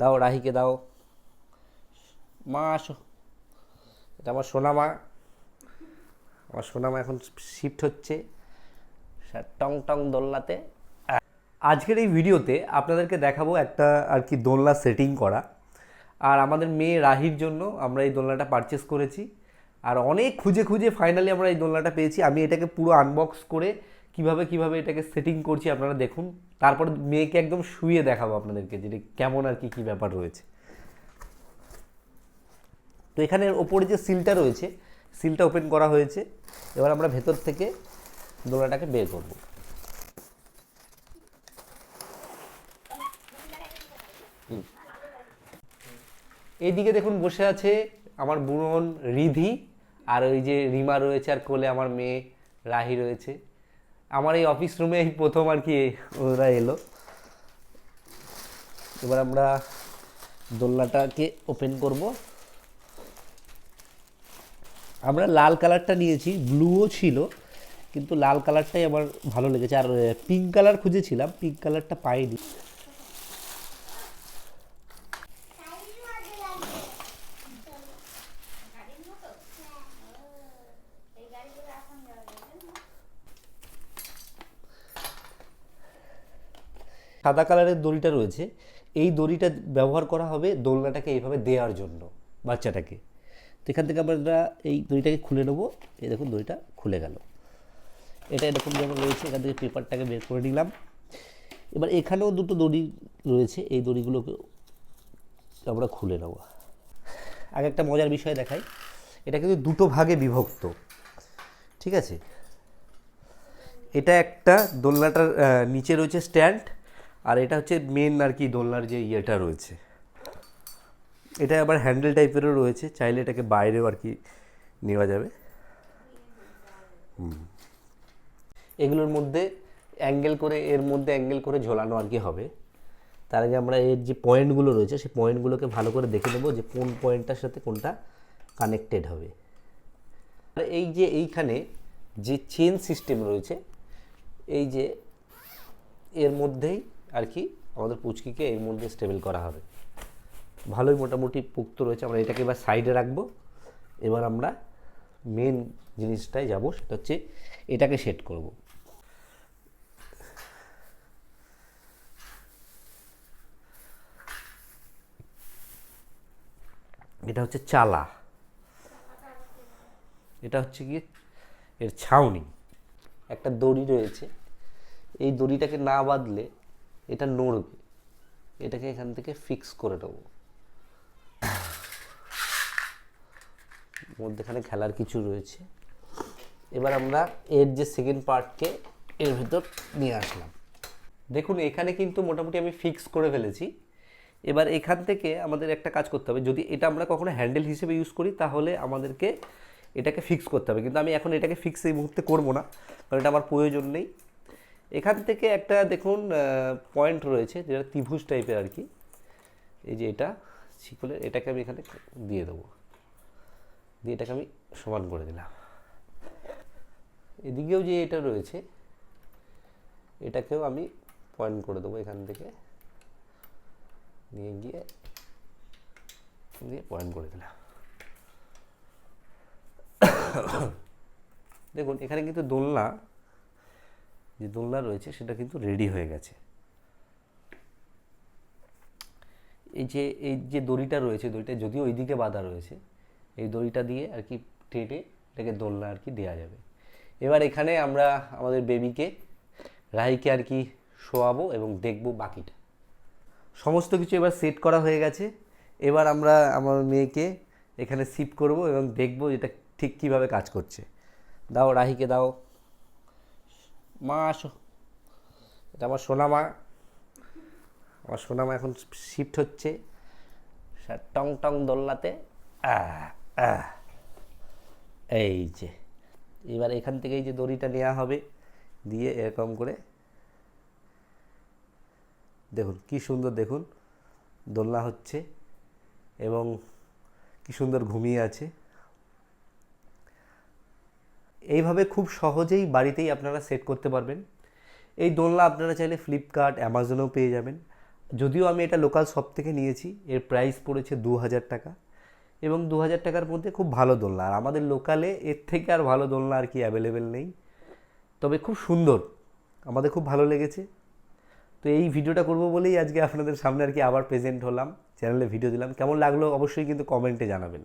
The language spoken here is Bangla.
দাও রাহিকে দাও। মা, আসো। এটা আমার সোনা মা আমার সোনা মা এখন শিফট হচ্ছে। টং টং দোলনাতে। আজকের এই ভিডিওতে আপনাদেরকে দেখাবো একটা আর কি দোলনা সেটিং করা। আর আমাদের মেয়ে রাহির জন্য আমরা এই দোলনাটা পারচেস করেছি। আর অনেক খুঁজে খুঁজে ফাইনালি আমরা এই দোলনাটা পেয়েছি। আমি এটাকে পুরো আনবক্স করে কীভাবে কীভাবে এটাকে সেটিং করছি আপনারা দেখুন। তারপর মেয়েকে একদম শুয়ে দেখাবো আপনাদেরকে যে কেমন আর কি কী ব্যাপার রয়েছে। তো এখানে ওপরে যে সিলটা রয়েছে, সিলটা ওপেন করা হয়েছে। এবার আমরা ভেতর থেকে দোলাটাকে বের করব। এইদিকে দেখুন বসে আছে আমার বোন রিধি, আর ওই যে রিমা রয়েছে আর কোলে আমার মেয়ে রাহি রয়েছে। আমার এই অফিস রুমে এই প্রথম আর কি ওরা এলো। এবার আমরা দোলনাটাকে ওপেন করব। আমরা লাল কালারটা নিয়েছি ব্লুও ছিল, কিন্তু লাল কালারটাই আমার ভালো লেগেছে। আর পিঙ্ক কালার খুঁজেছিলাম পিঙ্ক কালারটা পাইনি। সাদা কালারের দড়িটা রয়েছে, এই দড়িটা ব্যবহার করা হবে দোলনাটাকে এইভাবে দেওয়ার জন্য বাচ্চাটাকে। তো এখান থেকে আমরা এই দড়িটাকে খুলে নেব। এই দেখুন, দড়িটা খুলে গেল। এটা এরকম যেমন রয়েছে, এখান থেকে পেপারটাকে বের করে নিলাম। এবার এখানেও দুটো দড়ি রয়েছে, এই দড়িগুলোকে আমরা খুলে নেব। আগে একটা মজার বিষয় দেখাই, এটা কিন্তু দুটো ভাগে বিভক্ত, ঠিক আছে? এটা একটা দোলনাটার নিচে রয়েছে স্ট্যান্ড আর এটা হচ্ছে মেন আর কি দোলনার যে ইয়েটা রয়েছে। এটা আবার হ্যান্ডেল টাইপেরও রয়েছে, চাইলে এটাকে বাইরেও আর কি নেওয়া যাবে। এগুলোর মধ্যে অ্যাঙ্গেল করে, এর মধ্যে অ্যাঙ্গেল করে ঝোলানো আর কি হবে। তার আগে আমরা এর যে পয়েন্টগুলো রয়েছে, সেই পয়েন্টগুলোকে ভালো করে দেখে নেব যে কোন পয়েন্টটার সাথে কোনটা কানেক্টেড হবে। আর এই যে এইখানে যে চেন সিস্টেম রয়েছে, এই যে এর মধ্যেই আর কি আমাদের পুচকিকে এর মধ্যে স্টেবল করা হবে। ভালোই মোটামুটি পুক্ত রয়েছে, আমরা এটাকে এবার সাইডে রাখব। এবার আমরা মেন জিনিসটায় যাব, সেটা হচ্ছে এটাকে সেট করব। এটা হচ্ছে চালা। এটা হচ্ছে গিয়ে এর ছাউনি। একটা দড়ি রয়েছে। এই দড়িটাকে না বাঁধলে এটা নড়বে। এটাকে এখান থেকে ফিক্স করে দেবো মধ্যেখানে খেলার কিছু রয়েছে। এবার আমরা এর যে সেকেন্ড পার্টকে এর ভেতর নিয়ে আসলাম। দেখুন, এখানে কিন্তু মোটামুটি আমি ফিক্স করে ফেলেছি। এবার এখান থেকে আমাদের একটা কাজ করতে হবে। যদি এটা আমরা কখনো হ্যান্ডেল হিসেবে ইউজ করি, তাহলে আমাদেরকে এটাকে ফিক্স করতে হবে। কিন্তু আমি এখন এটাকে ফিক্স এই মুহূর্তে করব না। কারণ এটা আমার প্রয়োজন নেই। এখান থেকে একটা দেখুন পয়েন্ট রয়েছে যেটা ত্রিভুজ টাইপের আর কি। এই যে এটা শিকলের এটাকে আমি এখানে দিয়ে দেবো। দিয়ে এটাকে আমি সমান করে দিলাম। এদিকেও যে এটা রয়েছে, এটাকেও আমি পয়েন্ট করে দেবো এখান থেকে। নিয়ে গিয়ে দিয়ে পয়েন্ট করে দিলাম। দেখুন, এখানে কিন্তু দোলনা যে দোলনা রয়েছে সেটা কিন্তু রেডি হয়ে গেছে। এই যে এই যে দড়িটা রয়েছে দড়িটা যদিও ওইদিকে বাঁধা রয়েছে, এই দড়িটা দিয়ে আর কি টেনে এটাকে দোলনা আর কি দেওয়া যাবে। এবার এখানে আমরা আমাদের বেবিকে, রাহিকে আর কি শোয়াবো এবং দেখব বাকিটা। সমস্ত কিছু এবার সেট করা হয়ে গেছে। এবার আমরা আমার মেয়েকে এখানে শিফট করব এবং দেখব এটা ঠিক কীভাবে কাজ করছে। দাও রাহিকে দাও। মা এটা আমার সোনা মা। আমার সোনা মা এখন শিফট হচ্ছে। টং টং আহ। এই যে, এবার এখান থেকে এই যে দড়িটা নেওয়া হবে, দিয়ে এরকম করে। দেখুন, কি সুন্দর দেখুন। দোলনা হচ্ছে এবং কি সুন্দর ঘুমিয়ে আছে। এইভাবে খুব সহজেই বাড়িতেই আপনারা সেট করতে পারবেন। এই দোলনা আপনারা চাইলে ফ্লিপকার্ট অ্যামাজনেও পেয়ে যাবেন। যদিও আমি এটা লোকাল শপ থেকে নিয়েছি, এর প্রাইস পড়েছে দু হাজার টাকা। এবং দু হাজার টাকার মধ্যে খুব ভালো দোলনা। আর আমাদের লোকালে এর থেকে আর ভালো দোলনা আর কি অ্যাভেলেবেল নেই। তবে খুব সুন্দর। আমাদের খুব ভালো লেগেছে। তো এই ভিডিওটা করব বলেই আজকে আপনাদের সামনে আর কি আবার প্রেজেন্ট হলাম। চ্যানেলে ভিডিও দিলাম। কেমন লাগল অবশ্যই কিন্তু কমেন্টে জানাবেন।